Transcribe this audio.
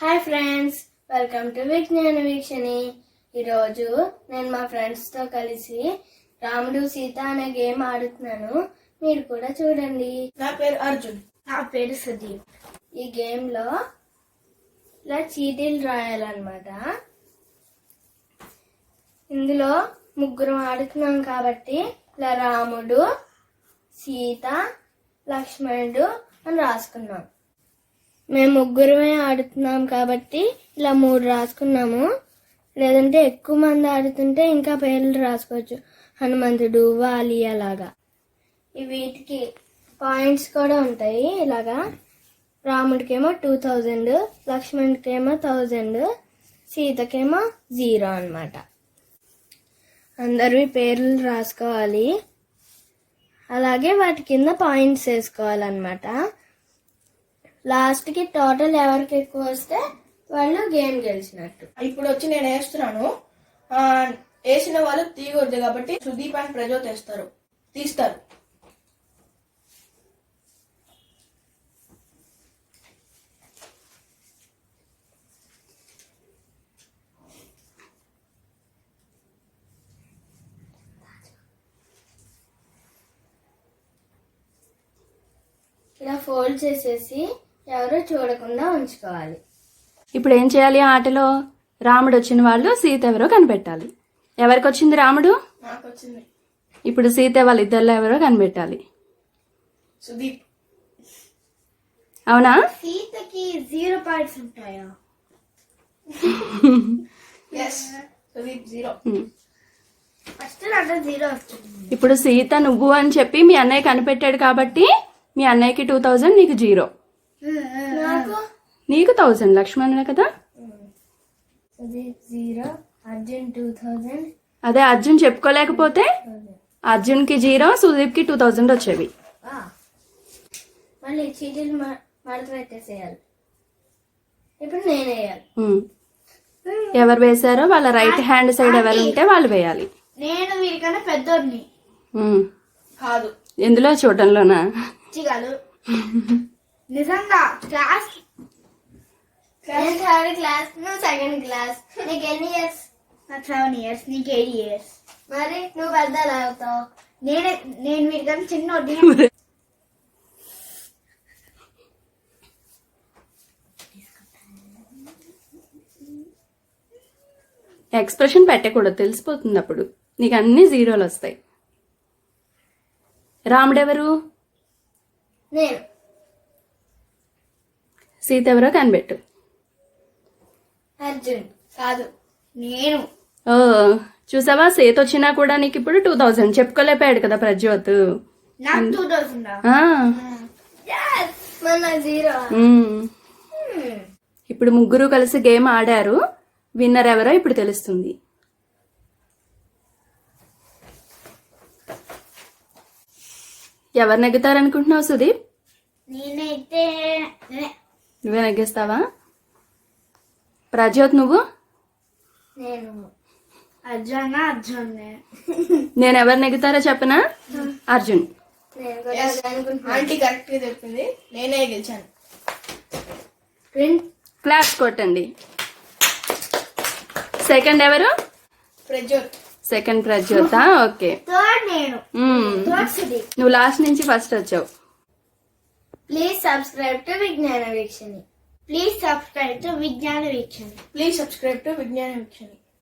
Hi friends welcome to విజ్ఞాన వీక్షణి. ఈరోజు నేను మా ఫ్రెండ్స్తో కలిసి రాముడు సీత అనే గేమ్ ఆడుతున్నాను. మీరు కూడా చూడండి. నా పేరు అర్జున్. నా పేరు సుదీప్. ఈ గేమ్లో ఇలా చీటీలు రాయాలన్నమాట. ఇందులో ముగ్గురు ఆడుతున్నాం కాబట్టి ఇలా రాముడు సీత లక్ష్మణుడు అని రాసుకున్నాం. మేము ముగ్గురమే ఆడుతున్నాం కాబట్టి ఇలా మూడు రాసుకున్నాము. లేదంటే ఎక్కువ మంది ఆడుతుంటే ఇంకా పేర్లు రాసుకోవచ్చు. హనుమంతుడు వాలి అలాగా. వీటికి పాయింట్స్ కూడా ఉంటాయి. ఇలాగా రాముడికేమో టూ థౌజండ్ లక్ష్మణుడికేమో థౌజండ్ సీతకేమో జీరో అన్నమాట. అందరూ పేర్లు రాసుకోవాలి. అలాగే వాటి కింద పాయింట్స్ వేసుకోవాలన్నమాట. లాస్ట్కి టోటల్ ఎవరికి ఎక్కువ వస్తే వాళ్ళు గేమ్ గెలిచినట్టు. ఇప్పుడు వచ్చి నేను వేస్తున్నాను. ఆ, వేసిన వాళ్ళు తీయకూడదు కాబట్టి సుదీప్ అండ్ ప్రజోత్ వేస్తారు తీస్తారు. ఇలా ఫోల్డ్ చేసేసి ఎవరు చూడకుండా ఉంచుకోవాలి. ఇప్పుడు ఏం చేయాలి? ఆ ఆటలో రాముడు వచ్చిన వాళ్ళు సీత ఎవరో కనిపెట్టాలి. ఎవరికి వచ్చింది రాముడు? నాకు వచ్చింది ఇప్పుడు సీత వాళ్ళ ఇద్దరిలో ఎవరో కనిపెట్టాలి. సుదీప్. అవునా? సీతకి జీరో పాయింట్స్ ఉంటాయా? ఇప్పుడు సీత నువ్వు అని చెప్పి మీ అన్నయ్య కనిపెట్టాడు కాబట్టి మీ అన్నయ్యకి టూ థౌజండ్ నీకు జీరో. నాకు థౌజండ్ లక్ష్మణుడే కదా? సుదీప్ అర్జున్ అదే అర్జున్ చెప్పుకోలేకపోతే అర్జున్కి జీరో సుదీప్కి టూ థౌజండ్ వచ్చేవి. మళ్ళీ చీటీలు మ- మడత పెట్టేసేయాలి. ఇప్పుడు నేను వేయాలి. ఎవరు వేశారో వాళ్ళ రైట్ హ్యాండ్ సైడ్ ఎవరు ఉంటే వాళ్ళు వేయాలి. నేను వీరికన్నా పెద్దోడిని. కాదు. ఎందులో చూడటంలోనా చిగాలు నిజంగా క్లాస్ థర్డ్ క్లాస్ నువ్వు సెకండ్ క్లాస్ నీకు ఎన్ని ఇయర్స్ నాకు సెవెన్ ఇయర్స్ నీకు ఎయిట్ ఇయర్స్ మరి నువ్వు పెద్ద అవుతావు. నేనే నేను వీరికన్నా చిన్నోటి ఎక్స్ప్రెషన్ పెట్టకూడదు తెలిసిపోతుంది అప్పుడు నీకు అన్ని జీరోలు వస్తాయి. రాముడెవరు? నేను. సీత ఎవరో కనిపెట్టు. అర్జున్ కాదు నేను. ఓ చూసావా? సీత వచ్చినా కూడా నీకు ఇప్పుడు టూ థౌజండ్ చెప్పుకోలేపాడు కదా ప్రజ్యోత్. ఉమ్. ఇప్పుడు ముగ్గురు కలిసి గేమ్ ఆడారు. విన్నర్ ఎవరో ఇప్పుడు తెలుస్తుంది. ఎవరు నెగ్గుతారనుకుంటున్నావు సుదీప్? నేనైతే నేనే. నువ్వే నెగ్గిస్తావా ప్రజ్యోత్ నువ్వు? నేను. అర్జున్ అర్జున్. నేను ఎవరు నెగ్గుతారో చెప్పనా? అర్జున్. నేను కూడా అదే అనుకుంటున్నాను ఆంటీ కరెక్ట్గా చెప్పింది. నేనే గెలిచాను. ట్విన్ క్లాస్ కొట్టండి. సెకండ్ ఎవరు? Prajot second Prajyota? Okay third నేను. మ్మ్. థర్డ్ సుదీప్ నువ్వు లాస్ట్ నుంచి ఫస్ట్ వచ్చావు. ప్లీజ్ సబ్స్క్రైబ్ టు విజ్ఞాన వీక్షణి ప్లీజ్ సబ్స్క్రైబ్ టు విజ్ఞాన వీక్షణ ప్లీజ్ సబ్స్క్రైబ్ టు విజ్ఞాన వీక్షణి